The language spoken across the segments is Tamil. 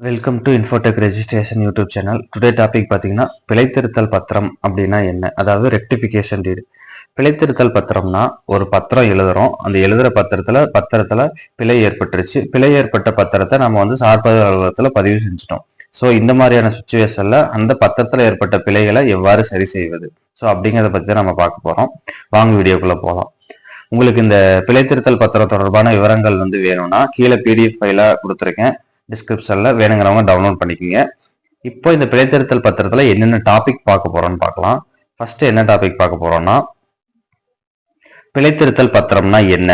Welcome to Infotech registration YouTube channel today topic பார்த்தீங்கன்னா பிழைத்திருத்தல் பத்திரம் அப்படின்னா என்ன? அதாவது ரெக்டிஃபிகேஷன் டீடு பிழைத்திருத்தல் பத்திரம்னா ஒரு பத்திரம் எழுதுறோம். அந்த எழுதுற பத்திரத்துல பத்திரத்துல பிழை ஏற்பட்டுருச்சு. பிழை ஏற்பட்ட பத்திரத்தை நம்ம வந்து சார்பது அலுவலகத்துல பதிவு செஞ்சுட்டோம். ஸோ இந்த மாதிரியான சுச்சுவேஷன்ல அந்த பத்திரத்துல ஏற்பட்ட பிழைகளை எவ்வாறு சரி செய்வது? ஸோ அப்படிங்கிறத பத்தி தான் நம்ம பார்க்க போறோம். வாங்க வீடியோக்குள்ள போகலாம் உங்களுக்கு இந்த பிழைத்திருத்தல் பத்திரம் தொடர்பான விவரங்கள் வந்து வேணும்னா கீழே பிடிஎஃப் ஃபைலா கொடுத்துருக்கேன். டிஸ்கிரிப்ஷனில் வேணுங்கிறவங்க டவுன்லோட் பண்ணிக்கோங்க. இப்போ இந்த பிழைத்திருத்தல் பத்திரத்தில் என்னென்ன டாபிக் பார்க்க போகிறோன்னு பார்க்கலாம். ஃபஸ்ட்டு என்ன டாபிக் பார்க்க போகிறோன்னா பிழைத்திருத்தல் பத்திரம்னா என்ன?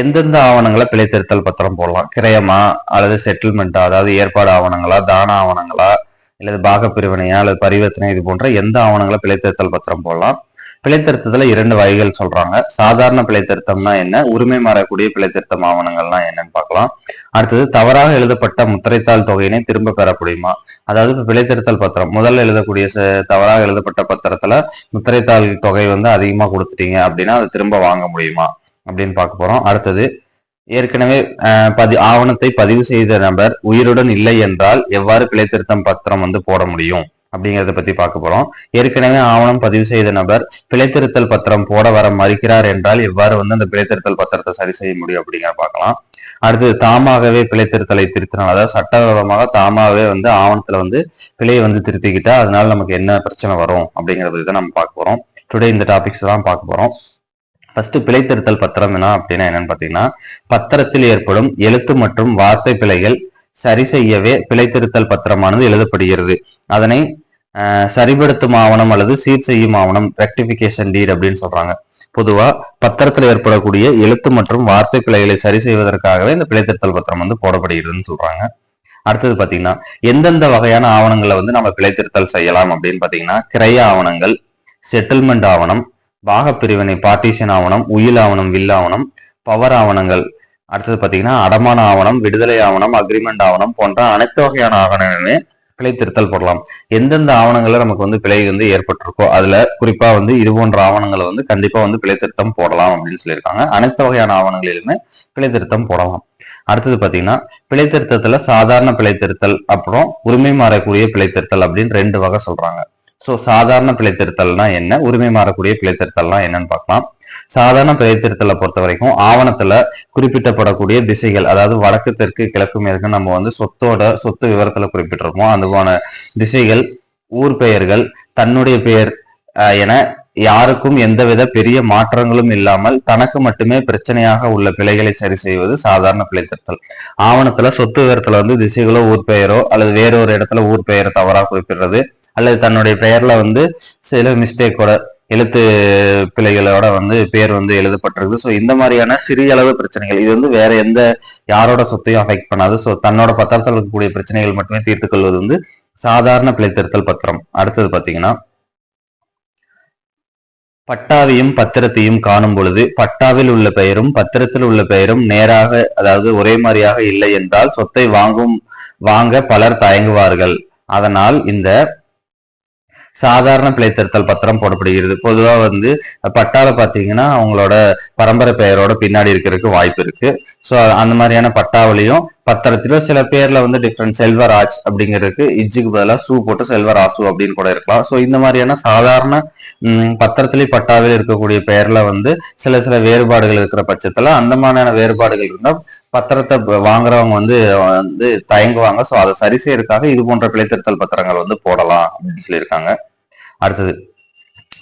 எந்தெந்த ஆவணங்களை பிழைத்திருத்தல் பத்திரம் போடலாம்? கிரயமா? அல்லது செட்டில்மெண்ட்டா அதாவது ஏற்பாடு ஆவணங்களா? தான ஆவணங்களா? அல்லது பாக பிரிவினையா அல்லது பரிவர்த்தனை இது போன்ற எந்த ஆவணங்களை பிழைத்திருத்தல் பத்திரம் போடலாம்? பிழைத்திருத்தத்தில் இரண்டு வகைகள் சொல்றாங்க. சாதாரண பிழைத்திருத்தம்னா என்ன? உரிமை மாறக்கூடிய பிழைத்திருத்தம் ஆவணங்கள்னா என்னன்னு? பார்க்கலாம் அடுத்தது தவறாக எழுதப்பட்ட முத்திரைத்தாள் தொகையினை திரும்ப பெற முடியுமா அதாவது இப்ப பிழைத்திருத்தல் பத்திரம். முதல்ல எழுதக்கூடிய தவறாக எழுதப்பட்ட பத்திரத்துல முத்திரைத்தாள் தொகை வந்து அதிகமா கொடுத்துட்டீங்க அப்படின்னா அதை திரும்ப வாங்க முடியுமா? அப்படின்னு பார்க்க போறோம். அடுத்தது ஏற்கனவே பதி ஆவணத்தை பதிவு செய்த நபர் உயிருடன் இல்லை என்றால் எவ்வாறு பிழைத்திருத்தம் பத்திரம் வந்து போட முடியும்? அப்படிங்கறத பத்தி பார்க்க போறோம். ஏற்கனவே ஆவணம் பதிவு செய்த நபர் பிழைத்திருத்தல் பத்திரம் போட வர மறுக்கிறார் என்றால் எவ்வாறு வந்து அந்த பிழைத்திருத்தல் பத்திரத்தை சரி செய்ய முடியும் அப்படிங்கிற பார்க்கலாம். அடுத்தது தாமாகவே பிழைத்திருத்தலை திருத்தினால் அதாவது சட்டவிரோதமாக தாமாகவே வந்து ஆவணத்துல வந்து பிழையை வந்து திருத்திக்கிட்டா அதனால நமக்கு என்ன பிரச்சனை வரும் அப்படிங்கிறத பத்தி தான் நம்ம பார்க்க போறோம். டுடே இந்த டாபிக்ஸ் தான் பார்க்க போறோம். ஃபர்ஸ்ட் பிழைத்திருத்தல் பத்திரம் என்ன அப்படின்னா என்னன்னு பாத்தீங்கன்னா பத்திரத்தில் ஏற்படும் எழுத்து மற்றும் வார்த்தை பிழைகள் சரி செய்யவே பிழைத்திருத்தல் பத்திரமானது எழுதப்படுகிறது. அதனை சரிபடுத்தும் ஆவணம் அல்லது சீர் செய்யும் ஆவணம் ரெக்டிபிகேஷன் டீட் அப்படின்னு சொல்றாங்க. பொதுவா பத்திரத்தில் ஏற்படக்கூடிய எழுத்து மற்றும் வார்த்தை பிழைகளை சரி செய்வதற்காகவே இந்த பிழைத்திருத்தல் பத்திரம் வந்து போடப்படுகிறதுன்னு சொல்றாங்க. அடுத்தது பாத்தீங்கன்னா எந்தெந்த வகையான ஆவணங்களை வந்து நம்ம பிழைத்திருத்தல் செய்யலாம் அப்படின்னு பாத்தீங்கன்னா கிரைய ஆவணங்கள் செட்டில்மெண்ட் ஆவணம் பாகப்பிரிவினை பார்ட்டிஷன் ஆவணம் உயில் ஆவணம் வில் ஆவணம் பவர் ஆவணங்கள் அடுத்தது பாத்தீங்கன்னா அடமான ஆவணம் விடுதலை ஆவணம் அக்ரிமெண்ட் ஆவணம் போன்ற அனைத்து வகையான ஆவணங்களுமே பிழை திருத்தல் போடலாம். எந்தெந்த ஆவணங்கள்ல நமக்கு வந்து பிழை வந்து ஏற்பட்டிருக்கோ அதுல குறிப்பா வந்து இது போன்ற ஆவணங்களை வந்து கண்டிப்பா வந்து பிழை திருத்தம் போடலாம் அப்படின்னு சொல்லியிருக்காங்க. அனைத்து வகையான ஆவணங்களிலுமே பிழை திருத்தம் போடலாம். அடுத்தது பாத்தீங்கன்னா பிழை திருத்தத்துல சாதாரண பிழை திருத்தல் அப்புறம் உரிமை மாறக்கூடிய பிழை திருத்தல் அப்படின்னு ரெண்டு வகை சொல்றாங்க. சோ சாதாரண பிழை திருத்தல்னா என்ன? உரிமை மாறக்கூடிய பிழை திருத்தல்னா என்னன்னு பார்க்கலாம். சாதாரண பிழை திருத்தலை பொறுத்த வரைக்கும் ஆவணத்துல குறிப்பிட்டப்படக்கூடிய திசைகள் அதாவது வடக்கு தெற்கு கிழக்கு மேற்கு நம்ம வந்து சொத்தோட சொத்து விவரத்துல குறிப்பிட்டிருப்போம். அதுக்கான திசைகள் ஊர் பெயர்கள் தன்னுடைய பெயர் என யாருக்கும் எந்தவித பெரிய மாற்றங்களும் இல்லாமல் தனக்கு மட்டுமே பிரச்சனையாக உள்ள பிழைகளை சரி செய்வது சாதாரண பிழை திருத்தல். ஆவணத்துல சொத்து விவரத்துல வந்து திசைகளோ ஊர் பெயரோ அல்லது வேறொரு இடத்துல ஊர் பெயரை தவறா குறிப்பிடுறது அல்லது தன்னுடைய பெயர்ல வந்து சில மிஸ்டேக்கோட எழுத்து பிழைகளோட வந்து பேர் வந்து எழுதப்பட்டிருக்கு ஸோ இந்த மாதிரியான சிறிய அளவு பிரச்சனைகள் இது வந்து வேற எந்த யாரோட சொத்தையும் அஃபெக்ட் பண்ணாது. ஸோ தன்னோட பத்திரத்தில் இருக்கக்கூடிய பிரச்சனைகள் மட்டுமே தீர்த்துக் கொள்வது வந்து சாதாரண பிழைத்திருத்தல் பத்திரம். அடுத்தது பாத்தீங்கன்னா பட்டாவையும் பத்திரத்தையும் காணும் பொழுது பட்டாவில் உள்ள பெயரும் பத்திரத்தில் உள்ள பெயரும் நேராக அதாவது ஒரே மாதிரியாக இல்லை என்றால் சொத்தை வாங்கும் வாங்க பலர் தயங்குவார்கள். அதனால் இந்த சாதாரண பிழைத்திருத்தல் பத்திரம் போடப்படுகிறது. பொதுவாக வந்து பட்டால பார்த்தீங்கன்னா அவங்களோட பரம்பரை பெயரோட பின்னாடி இருக்கிறதுக்கு வாய்ப்பு இருக்கு. ஸோ அந்த மாதிரியான பட்டாவிலையும் பத்திரத்திலும் சில பேர்ல வந்து டிஃப்ரெண்ட் செல்வர் ஆஜ் அப்படிங்கிறதுக்கு இஜ்ஜுக்கு பதிலாக சூ போட்டு செல்வராசு அப்படின்னு கூட இருக்கலாம். ஸோ இந்த மாதிரியான சாதாரண ம், பத்திரத்திலே பட்டாவில் இருக்கக்கூடிய பெயர்ல வந்து சில சில வேறுபாடுகள் இருக்கிற பட்சத்துல அந்த மாதிரியான வேறுபாடுகள் இருந்தால் பத்திரத்தை வாங்குறவங்க வந்து வந்து தயங்குவாங்க. ஸோ அதை சரி செய்யறதுக்காக இது போன்ற பிழைத்திருத்தல் பத்திரங்கள் வந்து போடலாம் அப்படின்னு சொல்லியிருக்காங்க. அடுத்தது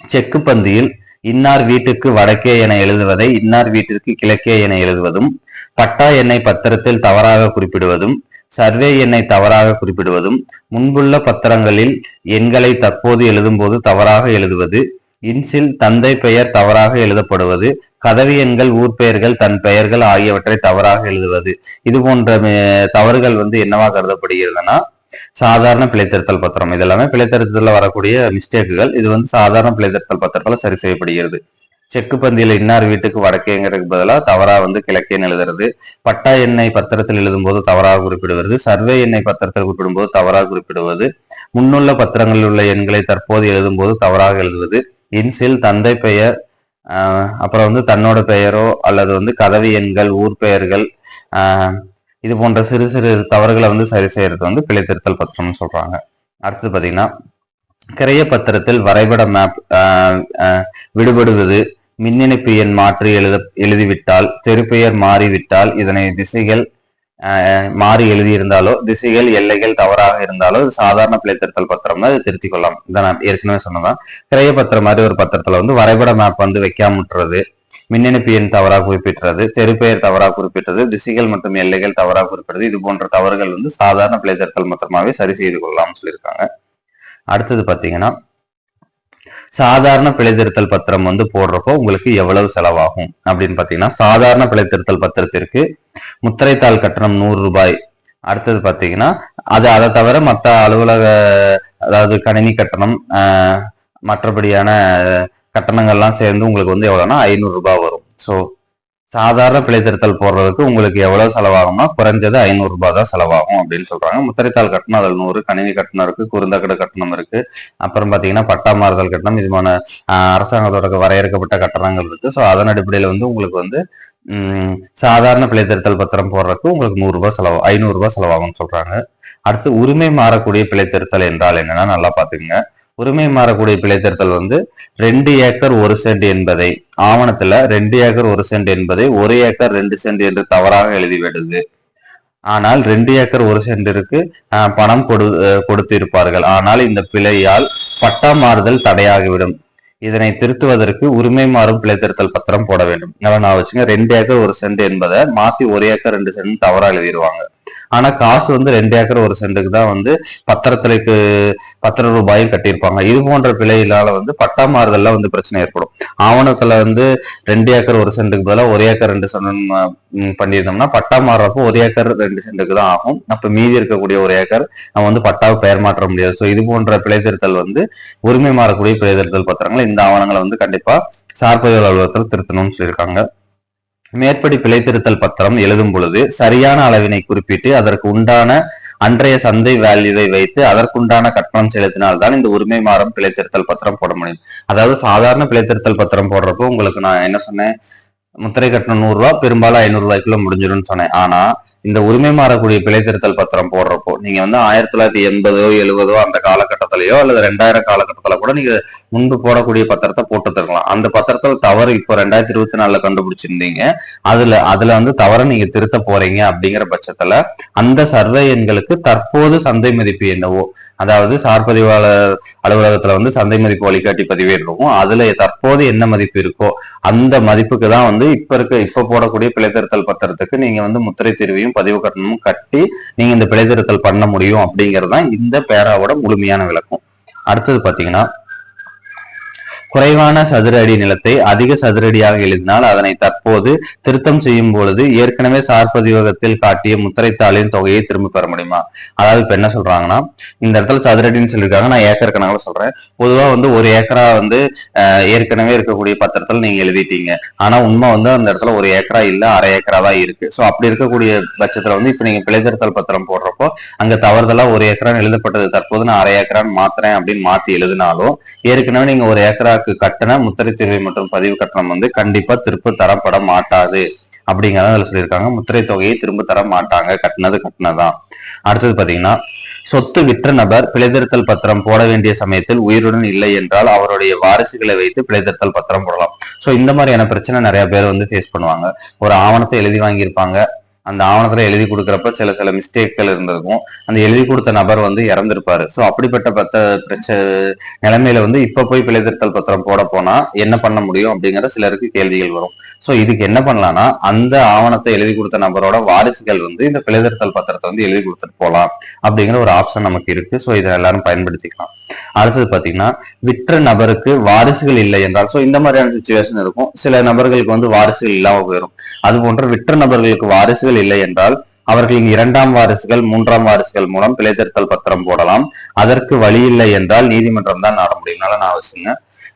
செக்கு பந்தியில் இன்னார் வீட்டுக்கு வடக்கே என எழுதுவதை இன்னார் வீட்டிற்கு கிழக்கே என எழுதுவதும் பட்டா எண்ணை பத்திரத்தில் தவறாக குறிப்பிடுவதும் சர்வே எண்ணை தவறாக குறிப்பிடுவதும் முன்புள்ள பத்திரங்களில் எண்களை தற்போது எழுதும்போது தவறாக எழுதுவது இன்சில் தந்தை பெயர் தவறாக எழுதப்படுவது கதவு எண்கள் ஊர் பெயர்கள் தன் பெயர்கள் ஆகியவற்றை தவறாக எழுதுவது. இது போன்ற தவறுகள் வந்து என்னவா கருதப்படுகிறதுனா சாதாரண பிழைத்திருத்தல் பத்திரம். இதெல்லாமே எல்லாமே வரக்கூடிய மிஸ்டேக்குகள் இது வந்து சாதாரண பிழைத்திருத்தல் பத்திரத்துல சரி செய்யப்படுகிறது. செக்கு பந்தியில இன்னார் வீட்டுக்கு வடக்கேங்கிறதுக்கு பதிலாக தவறா வந்து கிழக்கேன்னு எழுதுறது. பட்டா எண்ணெய் பத்திரத்தில் எழுதும்போது தவறாக குறிப்பிடுவது. சர்வே எண்ணெய் பத்திரத்தில் குறிப்பிடும்போது தவறாக குறிப்பிடுவது. முன்னுள்ள பத்திரங்களில் உள்ள எண்களை தற்போது எழுதும்போது தவறாக எழுதுவது. இன்சில் தந்தை பெயர் ஆஹ் அப்புறம் வந்து தன்னோட பெயரோ அல்லது வந்து கதவி எண்கள் ஊர் பெயர்கள் ஆஹ் இது போன்ற சிறு சிறு தவறுகளை வந்து சரி செய்யறது வந்து பிழை திருத்தல் பத்திரம்னு சொல்றாங்க. அடுத்தது பார்த்தீங்கன்னா கிரைய பத்திரத்தில் வரைபட மேப் விடுபடுவது மின்னிணைப்பு எண் மாற்றி எழுத எழுதிவிட்டால் தெருப்பெயர் மாறிவிட்டால் இதனை திசைகள் மாறி எழுதியிருந்தாலோ திசைகள் எல்லைகள் தவறாக இருந்தாலோ இது சாதாரண பிழைத்திருத்தல் பத்திரம் தான் இது திருத்திக் கொள்ளலாம். இதை நான் ஏற்கனவே சொன்னதான் கிரைய பத்திரம் மாதிரி ஒரு பத்திரத்துல வந்து வரைபட மேப் வந்து வைக்காமட்டுறது மின்னணுப்பு எண் தவறாக குறிப்பிட்டுறது தெருப்பெயர் தவறாக குறிப்பிட்டது திசைகள் மற்றும் எல்லைகள் தவறாக குறிப்பிட்டது இது போன்ற தவறுகள் வந்து சாதாரண பிழைத்திருத்தல் மொத்தமாகவே சரி செய்து கொள்ளலாம்னு சொல்லியிருக்காங்க. அடுத்தது பார்த்தீங்கன்னா சாதாரண பிழைத்திருத்தல் பத்திரம் வந்து போடுறப்போ உங்களுக்கு எவ்வளவு செலவாகும் அப்படின்னு பார்த்தீங்கன்னா சாதாரண பிழைத்திருத்தல் பத்திரத்திற்கு முத்திரைத்தாள் கட்டணம் நூறு ரூபாய். அடுத்தது பார்த்தீங்கன்னா அது அதை தவிர மற்ற அலுவலக அதாவது கணினி கட்டணம் ஆஹ், மற்றபடியான கட்டணங்கள்லாம் சேர்ந்து உங்களுக்கு வந்து எவ்வளோன்னா ஐநூறுரூபா வரும். ஸோ சாதாரண பிழைத்திருத்தல் போடுறதுக்கு உங்களுக்கு எவ்வளோ செலவாகும்னா குறைஞ்சது ஐநூறுரூபா தான் செலவாகும் அப்படின்னு சொல்கிறாங்க முத்திரைத்தாள் கட்டணம் அதில் நூறு கணினி கட்டணம் இருக்குது குறுந்தகடு கட்டணம் இருக்குது அப்புறம் பார்த்தீங்கன்னா பட்டா மாறுதல் கட்டணம் இதுமான அரசாங்கத்தோட வரையறுக்கப்பட்ட கட்டணங்கள் இருக்குது ஸோ அதன் அடிப்படையில் வந்து உங்களுக்கு வந்து சாதாரண சாதாரண பிழைத்திருத்தல் பத்திரம் போடுறதுக்கு உங்களுக்கு நூறுரூபா செலவு ஐநூறுரூபா செலவாகும்னு சொல்கிறாங்க அடுத்து உரிமை மாறக்கூடிய பிழைத்திருத்தல் என்றால் என்னன்னா நல்லா பார்த்துக்குங்க உரிமை மாறக்கூடிய பிழைத்திருத்தல் வந்து ரெண்டு ஏக்கர் ஒரு சென்ட் என்பதை ஆவணத்துல ரெண்டு ஏக்கர் ஒரு சென்ட் என்பதை ஒரு ஏக்கர் ரெண்டு சென்ட் என்று தவறாக எழுதிவிடுது ஆனால் ரெண்டு ஏக்கர் ஒரு சென்டிற்கு பணம் கொடு கொடுத்து இருப்பார்கள் ஆனால் இந்த பிழையால் பட்டா மாறுதல் தடையாகிவிடும். இதனை திருத்துவதற்கு உரிமை மாறும் பிழைத்திருத்தல் பத்திரம் போட வேண்டும். நல்லா நான் வச்சுங்க ரெண்டு ஏக்கர் ஒரு சென்ட் என்பதை மாத்தி ஒரு ஏக்கர் ரெண்டு சென்ட் தவறா எழுதிடுவாங்க ஆனா காசு வந்து ரெண்டு ஏக்கர் ஒரு சென்ட்டுக்கு தான் வந்து பத்திரத்திற்கு பத்திர ரூபாயும் கட்டியிருப்பாங்க. இது போன்ற பிழைகளால வந்து பட்டா மாறுதல்ல வந்து பிரச்சனை ஏற்படும். ஆவணத்துல வந்து ரெண்டு ஏக்கர் ஒரு சென்ட்டுக்கு பதிலாக ஒரு ஏக்கர் ரெண்டு சென்ட் பண்ணியிருந்தோம்னா பட்டா மாறுறப்போ ஒரு ஏக்கர் ரெண்டு சென்ட்டுக்கு தான் ஆகும். அப்ப மீதி இருக்கக்கூடிய ஒரு ஏக்கர் நம்ம வந்து பட்டாவை பெயர் மாற்ற முடியாது. ஸோ இது போன்ற பிழை திருத்தல் வந்து உரிமை மாறக்கூடிய பிழை திருத்தல் பத்திரங்கள் இந்த ஆவணங்களை வந்து கண்டிப்பா சார்பதிவு அலுவலகத்தில் திருத்தணும்னு சொல்லியிருக்காங்க. மேற்படி பிழை திருத்தல் பத்திரம் எழுதும் பொழுது சரியான அளவினை குறிப்பிட்டு அதற்கு உண்டான அன்றைய சந்தை வேல்யூவை வைத்து அதற்குண்டான கட்டணம் செலுத்தினால்தான் இந்த உரிமை மாறும் பிழை திருத்தல் பத்திரம் போட முடியும். அதாவது சாதாரண பிழை திருத்தல் பத்திரம் போடுறப்போ உங்களுக்கு நான் என்ன சொன்னேன்? முத்திரை கட்டணம் நூறு ரூபாய் பெரும்பாலும் ஐநூறு ரூபாய்க்குள்ள முடிஞ்சிடும்னு சொன்னேன். ஆனா இந்த உரிமை மாறக்கூடிய பிழை திருத்தல் பத்திரம் போடுறப்போ நீங்க வந்து ஆயிரத்தி தொள்ளாயிரத்தி எண்பதோ எழுபதோ அந்த காலகட்டத்திலயோ அல்லது ரெண்டாயிரம் காலகட்டத்துல கூட நீங்க முன்பு போடக்கூடிய பத்திரத்தை போட்டு தருக்கலாம் அந்த பத்திரத்தில் தவறு இப்போ ரெண்டாயிரத்தி இருபத்தி நாலுல கண்டுபிடிச்சிருந்தீங்க. அதுல அதுல வந்து தவறை நீங்க திருத்த போறீங்க அப்படிங்கிற பட்சத்துல அந்த சர்வே எண்களுக்கு தற்போது சந்தை மதிப்பு என்னவோ அதாவது சார்பதிவாளர் அலுவலகத்துல வந்து சந்தை மதிப்பு வழிகாட்டி பதிவேறுவோம் அதுல தற்போது என்ன மதிப்பு இருக்கோ அந்த மதிப்புக்கு தான் வந்து இப்ப இருக்க இப்ப போடக்கூடிய பிழைத்திருத்தல் பத்திரத்துக்கு நீங்க வந்து முத்திரை தீர்வையும் பதிவு கட்டணமும் கட்டி நீங்க இந்த பிழைத்திருத்தல் பண்ண முடியும் அப்படிங்கிறது தான் இந்த பேராவோட முழுமையான விளக்கம். அடுத்தது பாத்தீங்கன்னா குறைவான சதுரடி நிலத்தை அதிக சதுரடியாக எழுதினால் அதனை தற்போது திருத்தம் செய்யும் பொழுது ஏற்கனவே சார் பதிவகத்தில் காட்டிய முத்திரைத்தாளின் தொகையை திரும்ப பெற முடியுமா? அதாவது இப்ப என்ன சொல்றாங்கன்னா இந்த இடத்துல சதுரடின்னு சொல்லியிருக்காங்க நான் ஏக்கர் கணக்கில் சொல்றேன். பொதுவா வந்து ஒரு ஏக்கரா வந்து ஏற்கனவே இருக்கக்கூடிய பத்திரத்தில் நீங்க எழுதிட்டீங்க. ஆனா உண்மை வந்து அந்த இடத்துல ஒரு ஏக்கரா இல்ல அரை ஏக்கரா தான் இருக்கு. சோ அப்படி இருக்கக்கூடிய பட்சத்துல வந்து இப்ப நீங்க பிழைத்திருத்தல் பத்திரம் போடுறப்போ அங்க தவறுதலா ஒரு ஏக்கரான்னு எழுதப்பட்டது தற்போது நான் அரை ஏக்கரான்னு மாத்துறேன் அப்படின்னு மாத்தி எழுதினாலும் ஏற்கனவே நீங்க ஒரு ஏக்கரா விழாக்கு கட்டண முத்திரை தீர்வை மற்றும் பதிவு கட்டணம் வந்து கண்டிப்பா திருப்ப தரப்பட மாட்டாது. அப்படிங்கிறத அதுல சொல்லியிருக்காங்க. முத்திரை தொகையை திரும்ப தர மாட்டாங்க. கட்டினது கட்டினதான் அடுத்தது பாத்தீங்கன்னா சொத்து விற்ற நபர் பிழைதிருத்தல் பத்திரம் போட வேண்டிய சமயத்தில் உயிருடன் இல்லை என்றால் அவருடைய வாரிசுகளை வைத்து பிழைதிருத்தல் பத்திரம் போடலாம். சோ இந்த மாதிரியான பிரச்சனை நிறைய பேர் வந்து ஃபேஸ் பண்ணுவாங்க. ஒரு ஆவணத்தை எழுதி வாங்கியிருப்பாங்க. அந்த ஆவணத்துல எழுதி கொடுக்கறப்ப சில சில மிஸ்டேக்கள் இருந்திருக்கும். அந்த எழுதி கொடுத்த நபர் வந்து இறந்திருப்பாரு. ஸோ அப்படிப்பட்ட பத்த பிரச்ச நிலைமையில வந்து இப்ப போய் பிழைத்திருத்தல் பத்திரம் போட போனா என்ன பண்ண முடியும் அப்படிங்கிற சிலருக்கு கேள்விகள் வரும். ஸோ இதுக்கு என்ன பண்ணலாம்னா அந்த ஆவணத்தை எழுதி கொடுத்த நபரோட வாரிசுகள் வந்து இந்த பிழைத்திருத்தல் பத்திரத்தை வந்து எழுதி கொடுத்துட்டு போகலாம் அப்படிங்கிற ஒரு ஆப்ஷன் நமக்கு இருக்கு. ஸோ இதை எல்லாரும் பயன்படுத்திக்கலாம். அடுத்தது பாத்தீங்கன்னா விற்ற நபருக்கு வாரிசுகள் இல்லை என்றால் சோ இந்த மாதிரியான சுச்சுவேஷன் இருக்கும். சில நபர்களுக்கு வந்து வாரிசுகள் இல்லாம போயிடும் அது போன்ற விற்ற நபர்களுக்கு வாரிசுகள் இல்லை என்றால் அவர்களின் இரண்டாம் வாரிசுகள் மூன்றாம் வாரிசுகள் மூலம் பிழைத்திருத்தல் பத்திரம் போடலாம். அதற்கு வழி இல்லை என்றால் நீதிமன்றம் தான் நாட முடியும். நான் வச்சுங்க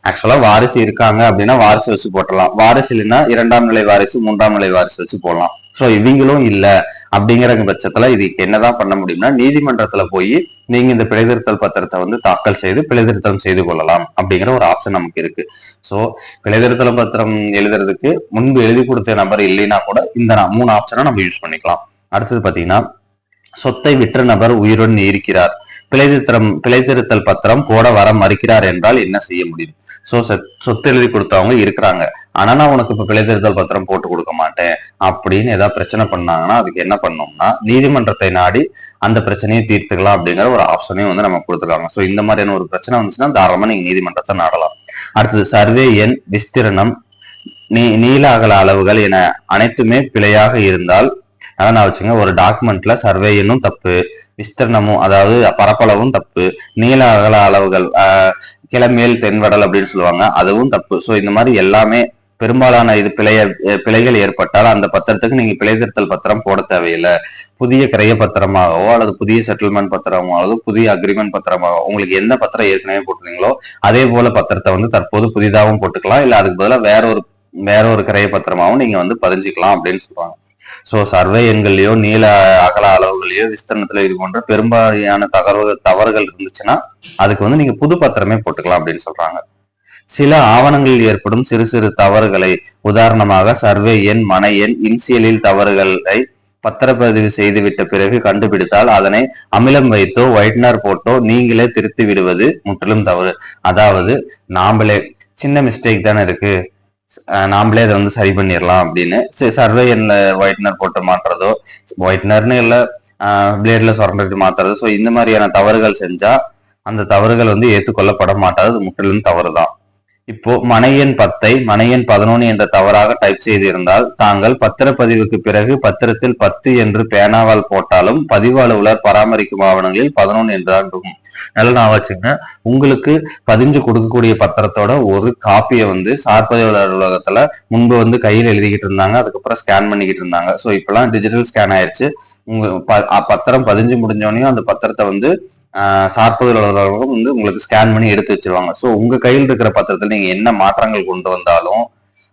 ஆக்சுவலா வாரிசு இருக்காங்க அப்படின்னா வாரிசு வச்சு போட்டலாம். வாரிசு இல்லைன்னா இரண்டாம் நிலை வாரிசு மூன்றாம் நிலை வாரிசு வச்சு போடலாம். சோ இவங்களும் இல்ல. அப்படிங்கிற பட்சத்துல இதுக்கு என்னதான் பண்ண முடியும்னா நீதிமன்றத்துல போய் நீங்க இந்த பிழைதிருத்தல் பத்திரத்தை வந்து தாக்கல் செய்து பிழைதிருத்தம் செய்து கொள்ளலாம் அப்படிங்கிற ஒரு ஆப்ஷன் நமக்கு இருக்கு. சோ பிழைதிருத்தல் பத்திரம் எழுதுறதுக்கு முன்பு எழுதி கொடுத்த நபர் இல்லைன்னா கூட இந்த மூணு ஆப்ஷனை நம்ம யூஸ் பண்ணிக்கலாம். அடுத்தது பாத்தீங்கன்னா சொத்தை விற்ற நபர் உயிருடன் இருக்கிறார் பிழைத்திருத்தம் பிழைத்திருத்தல் பத்திரம் போட வர மறுக்கிறார் என்றால் என்ன செய்ய முடியும்? சோ சொத்து எழுதி கொடுத்தவங்க இருக்கிறாங்க. ஆனா நான் உனக்கு இப்ப பிழைத்திருத்தல் பத்திரம் போட்டு கொடுக்க மாட்டேன் அப்படின்னு ஏதாவது பிரச்சனை பண்ணாங்கன்னா அதுக்கு என்ன பண்ணோம்னா நீதிமன்றத்தை நாடி அந்த பிரச்சனையை தீர்த்துக்கலாம் அப்படிங்கிற ஒரு ஆப்ஷனையும் வந்து நம்ம கொடுத்துருக்காங்க. சோ இந்த மாதிரியான ஒரு பிரச்சனை வந்துச்சுன்னா தாராளமா நீங்க நீதிமன்றத்தை நாடலாம். அடுத்தது சர்வே எண் விஸ்திரணம். நீ நீல அகல அளவுகள் என அனைத்துமே பிழையாக இருந்தால் அதான் நான் வச்சுங்க ஒரு டாக்குமெண்ட்ல சர்வே எண்ணும் தப்பு விஸ்தரணமும் அதாவது பரப்பளவும் தப்பு நீல அகல அளவுகள் ஆஹ் கிளமேல் தென்வடல் அப்படின்னு சொல்லுவாங்க அதுவும் தப்பு. ஸோ இந்த மாதிரி எல்லாமே பெரும்பாலான இது பிழைய பிழைகள் ஏற்பட்டால் அந்த பத்திரத்துக்கு நீங்க பிழை திருத்தல் பத்திரம் போட தேவையில்லை. புதிய கிரைய பத்திரமாகவோ அல்லது புதிய செட்டில்மெண்ட் பத்திரமாகவோ புதிய அக்ரிமெண்ட் பத்திரமாகவோ உங்களுக்கு எந்த பத்திரம் ஏற்கனவே போட்டிருந்தீங்களோ அதே போல பத்திரத்தை வந்து தற்போது புதிதாகவும் போட்டுக்கலாம். இல்ல அதுக்கு பதிலாக வேற ஒரு வேற ஒரு கிரைய பத்திரமாவும் நீங்க வந்து பதிஞ்சுக்கலாம் அப்படின்னு சொல்லுவாங்க. சோ சர்வே எண்கள்லயோ நீள அகல அளவுகளையோ விஸ்தரணத்துல இது போன்ற பெரும்பாலான தகவல்கள் தவறுகள் இருந்துச்சுன்னா அதுக்கு வந்து நீங்க புது பத்திரமே போட்டுக்கலாம் அப்படின்னு சொல்றாங்க. சில ஆவணங்களில் ஏற்படும் சிறு சிறு தவறுகளை உதாரணமாக சர்வே எண் மன எண் இன்சியலில் தவறுகளை பத்திரப்பதிவு செய்துவிட்ட பிறகு கண்டுபிடித்தால் அதனை அமிலம் வைத்தோ ஒயிட்னர் போட்டோ நீங்களே திருத்தி விடுவது முற்றிலும் தவறு. அதாவது நாமளே சின்ன மிஸ்டேக் தானே இருக்கு. நாமளே அதை வந்து சரி பண்ணிடலாம் அப்படின்னு. சர்வே எண்ணில் ஒயிட்னர் போட்டு மாற்றுறதோ ஒயிட்னர்னு இல்லை பிளேட்ல சுரண்டிட்டு மாற்றுறதோ ஸோ இந்த மாதிரியான தவறுகள் செஞ்சா அந்த தவறுகள் வந்து ஏற்றுக்கொள்ளப்பட மாட்டாது. முற்றிலும் தவறு தான் இப்போ மனையன் பத்தை மனையன் பதினொன்று என்ற தவறாக டைப் செய்திருந்தால் தாங்கள் பத்திரப்பதிவுக்கு பிறகு பத்திரத்தில் பத்து என்று பேனாவால் போட்டாலும் பதிவு அலுவலர் பராமரிக்கும் ஆவணங்களில் பதினொன்று என்றாண்டும் நல்ல நான் வச்சுங்க உங்களுக்கு பதிஞ்சு கொடுக்கக்கூடிய பத்திரத்தோட ஒரு காப்பியை வந்து சார்பதிவாளர் அலுவலகத்துல முன்பு வந்து கையில் எழுதிக்கிட்டு இருந்தாங்க. அதுக்கப்புறம் ஸ்கேன் பண்ணிக்கிட்டு இருந்தாங்க. ஸோ இப்பெல்லாம் டிஜிட்டல் ஸ்கேன் ஆயிடுச்சு உங்க பத்திரம் பதிஞ்சு முடிஞ்சோடனையும் அந்த பத்திரத்தை வந்து சார்பதில் வந்து உங்களுக்கு ஸ்கேன் பண்ணி எடுத்து வச்சிருவாங்க. ஸோ உங்க கையில் இருக்கிற பத்திரத்தில் நீங்க என்ன மாற்றங்கள் கொண்டு வந்தாலும்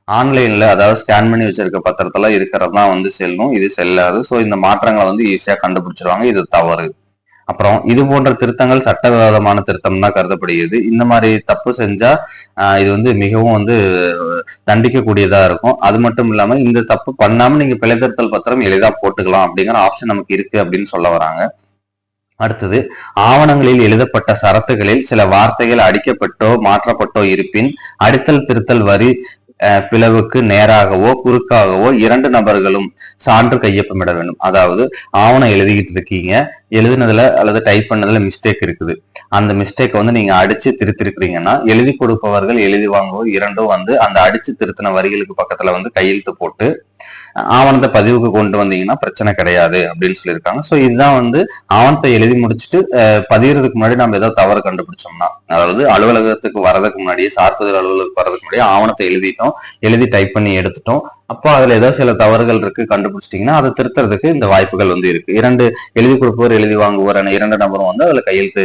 ஆன்லைன்ல அதாவது ஸ்கேன் பண்ணி வச்சிருக்க பத்திரத்துல இருக்கிறது தான் வந்து செல்லும். இது செல்லாது. ஸோ இந்த மாற்றங்களை வந்து ஈஸியாக கண்டுபிடிச்சிருவாங்க. இது தவறு. அப்புறம் இது போன்ற திருத்தங்கள் சட்டவிரோதமான திருத்தம் தான் கருதப்படுகிறது. இந்த மாதிரி தப்பு செஞ்சா இது வந்து மிகவும் வந்து தண்டிக்கக்கூடியதா இருக்கும். அது மட்டும் இல்லாம இந்த தப்பு பண்ணாம நீங்க பிழை திருத்தல் பத்திரம் எளிதா போட்டுக்கலாம் அப்படிங்கிற ஆப்ஷன் நமக்கு இருக்கு அப்படின்னு சொல்ல வராங்க. அடுத்தது ஆவணங்களில் எழுதப்பட்ட சரத்துகளில் சில வார்த்தைகள் அடிக்கப்பட்டோ மாற்றப்பட்டோ இருப்பின் அடித்தல் திருத்தல் வரி பிளவுக்கு நேராகவோ குறுக்காகவோ இரண்டு நபர்களும் சான்று கையொப்பமிட வேண்டும். அதாவது ஆவணம் எழுதிக்கிட்டு இருக்கீங்க எழுதுனதுல அல்லது டைப் பண்ணதுல மிஸ்டேக் இருக்குது. அந்த மிஸ்டேக் வந்து நீங்க அடிச்சு திருத்திருக்கிறீங்கன்னா எழுதி கொடுப்பவர்கள் எழுதி வாங்குவோர் இரண்டும் வந்து அந்த அடிச்சு திருத்தின வரிகளுக்கு பக்கத்துல வந்து கையெழுத்து போட்டு ஆவணத்தை பதிவுக்கு கொண்டு வந்தீங்கன்னா பிரச்சனை கிடையாது அப்படின்னு சொல்லியிருக்காங்க. ஸோ இதுதான் வந்து ஆவணத்தை எழுதி முடிச்சுட்டு பதிகிறதுக்கு முன்னாடி நம்ம ஏதாவது தவறு கண்டுபிடிச்சோம்னா அதாவது அலுவலகத்துக்கு வரதுக்கு முன்னாடியே சார்பதில் அலுவலகத்துக்கு வரதுக்கு முன்னாடியே ஆவணத்தை எழுதிட்டோம் எழுதி டைப் பண்ணி எடுத்துட்டோம். அப்போ அதுல ஏதோ சில தவறுகள் இருக்கு கண்டுபிடிச்சிட்டீங்கன்னா அதை திருத்துறதுக்கு இந்த வாய்ப்புகள் வந்து இருக்கு. இரண்டு எழுதி கொடுப்பவர் எழுதி வாங்குவோர் இரண்டு நபரும் வந்து அதுல கையெழுத்து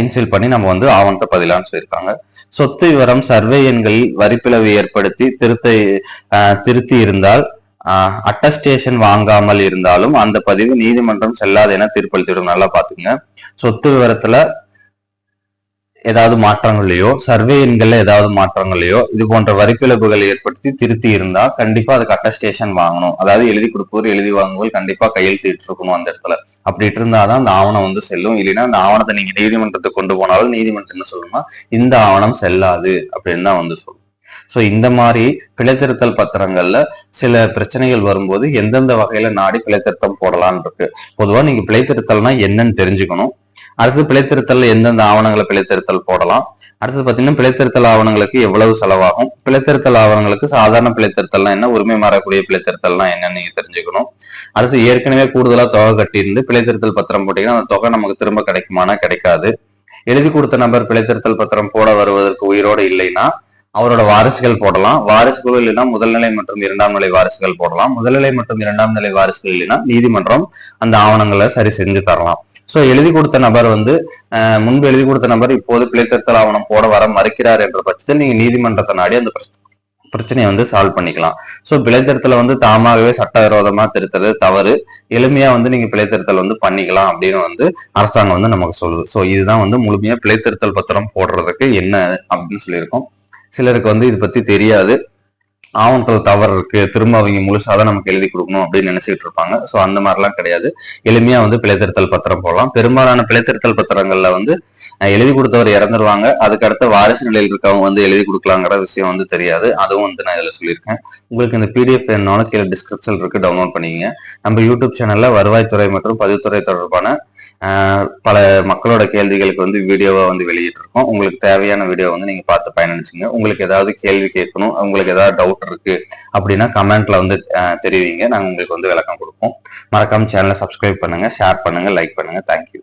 இன்சில் பண்ணி நம்ம வந்து ஆவணத்தை பதிலான்னு சொல்லியிருக்காங்க. சொத்து விவரம் சர்வே எண்களில் வரிப்பிளவு ஏற்படுத்தி திருத்த திருத்தி இருந்தால் அட்டஸ்டேஷன் வாங்காமல் இருந்தாலும் அந்த பதிவு நீதிமன்றம் செல்லாது என தீர்ப்பளித்திடும் நல்லா பாத்துங்க சொத்து விவரத்துல ஏதாவது மாற்றங்களையோ சர்வே எண்கள்ல ஏதாவது மாற்றங்களையோ இது போன்ற வரிப்பிழப்புகள் ஏற்படுத்தி திருத்தி இருந்தா கண்டிப்பா அதுக்கு அட்டஸ்டேஷன் வாங்கணும். அதாவது எழுதி கொடுப்போர் எழுதி வாங்குவோர் கண்டிப்பா கையெழுத்திட்டு இருக்கணும் அந்த இடத்துல. அப்படி இருந்தாதான் அந்த ஆவணம் வந்து செல்லும். இல்லைன்னா அந்த ஆவணத்தை நீங்க நீதிமன்றத்துக்கு கொண்டு போனாலும் நீதிமன்றம் என்ன சொல்லணும்னா இந்த ஆவணம் செல்லாது அப்படின்னு தான் வந்து சொல்லும். ஸோ இந்த மாதிரி பிழைத்திருத்தல் பத்திரங்கள்ல சில பிரச்சனைகள் வரும்போது எந்தெந்த வகையில நாடி பிழைத்திருத்தம் போடலான் இருக்கு. பொதுவா நீங்க பிழைத்திருத்தல்னா என்னன்னு தெரிஞ்சுக்கணும். அடுத்து பிழைத்திருத்தல் எந்தெந்த ஆவணங்களை பிழைத்திருத்தல் போடலாம். அடுத்தது பாத்தீங்கன்னா பிழைத்திருத்தல் ஆவணங்களுக்கு எவ்வளவு செலவாகும்? பிழைத்திருத்தல் ஆவணங்களுக்கு சாதாரண பிழைத்திருத்தல்னா என்ன? உரிமை மாறக்கூடிய பிழைத்திருத்தல்னா என்னன்னு நீங்க தெரிஞ்சுக்கணும். அடுத்து ஏற்கனவே கூடுதலா தொகை கட்டியிருந்து பிழைத்திருத்தல் பத்திரம் போட்டீங்கன்னா அந்த தொகை நமக்கு திரும்ப கிடைக்குமானா கிடைக்காது. எழுதி கொடுத்த நபர் பிழைத்திருத்தல் பத்திரம் போட வருவதற்கு உயிரோடு இல்லைன்னா அவரோட வாரிசுகள் போடலாம். வாரிசுகள் இல்லைன்னா முதல்நிலை மற்றும் இரண்டாம் நிலை வாரிசுகள் போடலாம். முதல்நிலை மற்றும் இரண்டாம் நிலை வாரிசுகள் இல்லைன்னா நீதிமன்றம் அந்த ஆவணங்களை சரி செஞ்சு தரலாம். சோ எழுதி கொடுத்த நபர் வந்து முன்பு எழுதி கொடுத்த நபர் இப்போது பிழைத்திருத்தல் ஆவணம் போட வர மறுக்கிறார் என்ற பட்சத்தில் நீங்க நீதிமன்றத்தை நாடி அந்த பிரச்சனையை வந்து சால்வ் பண்ணிக்கலாம். ஸோ பிழைத்திருத்தல வந்து தாமாகவே சட்டவிரோதமா திருத்தது தவறு. எளிமையா வந்து நீங்க பிழைத்திருத்தல் வந்து பண்ணிக்கலாம் அப்படின்னு வந்து அரசாங்கம் வந்து நமக்கு சொல்லுது. ஸோ இதுதான் வந்து முழுமையா பிழைத்திருத்தல் பத்திரம் போடுறதுக்கு என்ன அப்படின்னு சொல்லியிருக்கோம். சிலருக்கு வந்து இது பத்தி தெரியாது. ஆவணத்தில் தவறு இருக்கு திரும்ப அவங்க முழுசாக தான் நமக்கு எழுதி கொடுக்கணும் அப்படின்னு நினைச்சிட்டு இருப்பாங்க. ஸோ அந்த மாதிரிலாம் கிடையாது. எளிமையாக வந்து பிழைத்திருத்தல் பத்திரம் போடலாம். பெரும்பாலான பிழைத்திருத்தல் பத்திரங்களில் வந்து எழுதி கொடுத்தவர் இறந்துருவாங்க. அதுக்கு அடுத்த வாரிசு நிலையில் இருக்கவங்க வந்து எழுதி கொடுக்கலாங்கிற விஷயம் வந்து தெரியாது. அதுவும் வந்து நான் இதில் சொல்லியிருக்கேன். உங்களுக்கு இந்த பிடிஎஃப் வேணும்னாலும் கீழே டிஸ்கிரிப்ஷன் இருக்கு. டவுன்லோட் பண்ணிக்கங்க. நம்ம யூடியூப் சேனலில் வருவாய்த்துறை மற்றும் பதிவுத்துறை தொடர்பான பல மக்களோட கேள்விகளுக்கு வந்து வீடியோவா வந்து வெளியிட்டு இருக்கோம் உங்களுக்கு தேவையான வீடியோ வந்து நீங்க பார்த்து பயனளிச்சுங்க உங்களுக்கு ஏதாவது கேள்வி கேட்கணும் உங்களுக்கு ஏதாவது டவுட் இருக்கு அப்படின்னா கமெண்ட்ல வந்து தெரிவிங்க. நாங்க உங்களுக்கு வந்து விளக்கம் கொடுப்போம். மறக்காம சேனலை சப்ஸ்கிரைப் பண்ணுங்க ஷேர் பண்ணுங்க லைக் பண்ணுங்க. தேங்க்யூ